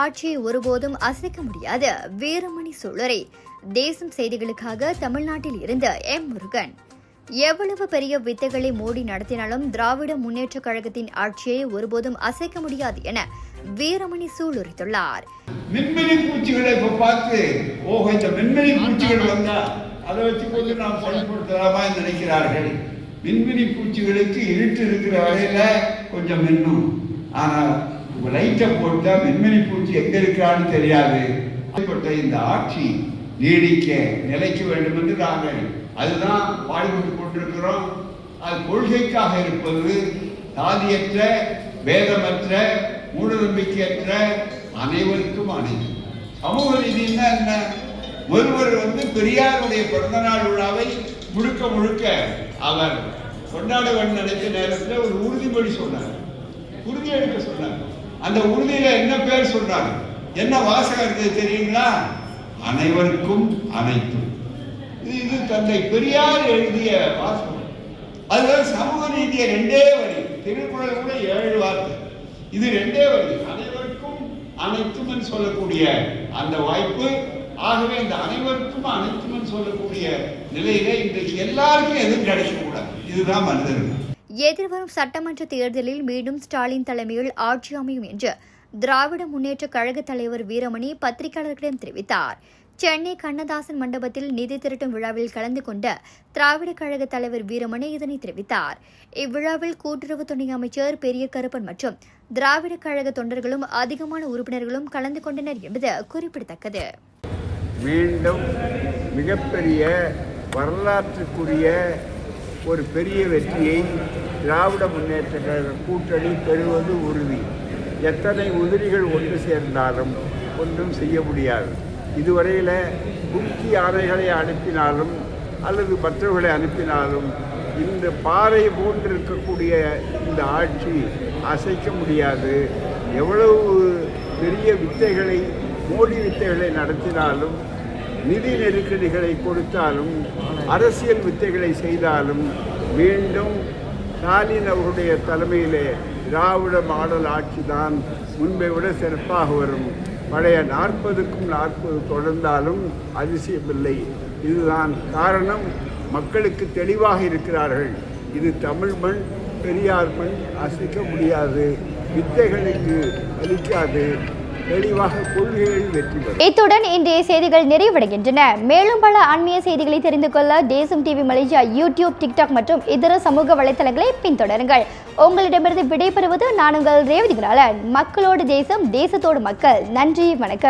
ஆட்சியை ஒருபோதும் அசைக்க முடியாது. வீரமணி சோழரை தேசம் செய்திகளுக்காக தமிழ்நாட்டில் இருந்த எம் முருகன். எவ்வளவு பெரிய வித்தைகளை மோடி நடத்தினாலும் திராவிட முன்னேற்றக் கழகத்தின் ஆட்சியை ஒருபோதும் அசைக்க முடியாது என வீரமணி சூளுரைத்துள்ளார். மின்மினி பூச்சிகளை இப்ப பார்த்து ஓஹோ இந்த மின்மினி பூச்சிகள் வந்தா அதை வச்சு கொஞ்சம் நாம் பயன்படுத்தலாமா நினைக்கிறார்கள். மின்மினி பூச்சிகளுக்கு இருட்டு இருக்கிற வகையில கொஞ்சம் மின்னும். ஆனால் லைட்டை போட்டா மின்மினி பூச்சி எங்க இருக்கிறான்னு தெரியாது. அப்படிப்பட்ட இந்த ஆட்சி நீடிக்க நிலைக்க வேண்டும் என்று நாங்கள் அதுதான் பாடுபட்டு கொண்டிருக்கிறோம். அது கொள்கைக்காக இருப்பது சாதியற்ற வேதமற்ற மூடநம்பிக்கையற்ற அனைவருக்கும் அனைத்து சமூக ரீதினா என்ன? ஒருவர் வந்து பெரியாருடைய பிறந்தநாள் விழாவை முழுக்க முழுக்க அவர் கொண்டாட வேண்டும் நினைத்த நேரத்தில் ஒரு உறுதிமொழி சொன்னார். உறுதி எடுக்க சொன்னார். அந்த உறுதியில என்ன பேர் சொல்றாங்க? என்ன வாசகம் இருக்குது தெரியுங்களா? அனைவருக்கும் அனைத்தும். இது இது தந்தை பெரியார் எழுதிய வாசகம். அதுதான் சமூக நீதிய ரெண்டே வரி திருக்குறள் கூட ஏழு வார்த்தை. இது ரெண்டே வரி அனைவருக்கும் அனைத்தும் சொல்லக்கூடிய அந்த வாய்ப்பு. ஆகவே இந்த அனைவருக்கும் அனைத்தும் சொல்லக்கூடிய நிலையில இன்றைக்கு எல்லாருக்கும் எதுவும் கிடைக்கக்கூடாது. இதுதான் மனிதர்கள். எதிர்வரும் சட்டமன்ற தேர்தலில் மீண்டும் ஸ்டாலின் தலைமையில் ஆட்சி அமையும் என்று திராவிட முன்னேற்ற கழக தலைவர் வீரமணி பத்திரிகையாளர்களிடம் தெரிவித்தார். சென்னை கண்ணதாசன் மண்டபத்தில் நிதி திரட்டும் விழாவில் கலந்து கொண்ட திராவிட கழக தலைவர் வீரமணி இதனை தெரிவித்தார். இவ்விழாவில் கூட்டுறவு துணை அமைச்சர் பெரிய கருப்பன் மற்றும் திராவிட கழக தொண்டர்களும் அதிகமான உறுப்பினர்களும் கலந்து கொண்டனர் என்பது குறிப்பிடத்தக்கது. மீண்டும் மிகப்பெரிய வரலாற்றுக்குரிய ஒரு பெரிய வெற்றியை திராவிட முன்னேற்ற கழக கூட்டணி பெறுவது உறுதி. எத்தனை உதிரிகள் ஒன்று சேர்ந்தாலும் ஒன்றும் செய்ய முடியாது. இதுவரையில் கும்கி யானைகளை அனுப்பினாலும் அல்லது மற்றவர்களை அனுப்பினாலும் இந்த பாறை போன்றிருக்கக்கூடிய இந்த ஆட்சி அசைக்க முடியாது. எவ்வளவு பெரிய வித்தைகளை மோடி வித்தைகளை நடத்தினாலும் நிதி நெருக்கடிகளை கொடுத்தாலும் அரசியல் வித்தைகளை செய்தாலும் மீண்டும் ஸ்டாலின் அவருடைய தலைமையிலே திராவிட மாடல் ஆட்சி தான் முன்பை விட சிறப்பாக வரும். பழைய நாற்பதுக்கும் நாற்பது தொடர்ந்தாலும் அதிசயமில்லை. இதுதான் காரணம். மக்களுக்கு தெளிவாக இருக்கிறார்கள். இது தமிழ் மண் பெரியார் மண் அசைக்க முடியாது. வித்தைகளுக்கு அளிக்காது இத்துடன் இன்றைய செய்திகள் நிறைவடைகின்றன. மேலும் பல ஆன்மீக செய்திகளை தெரிந்து கொள்ள தேசம் டிவி மலேசியா யூடியூப் டிக்டாக் மற்றும் இதர சமூக வலைத்தளங்களை பின்தொடருங்கள். உங்களிடமிருந்து விடைபெறுவது நான் உங்கள் ரேவதி மக்களோடு தேசம் தேசத்தோடு மக்கள். நன்றி வணக்கம்.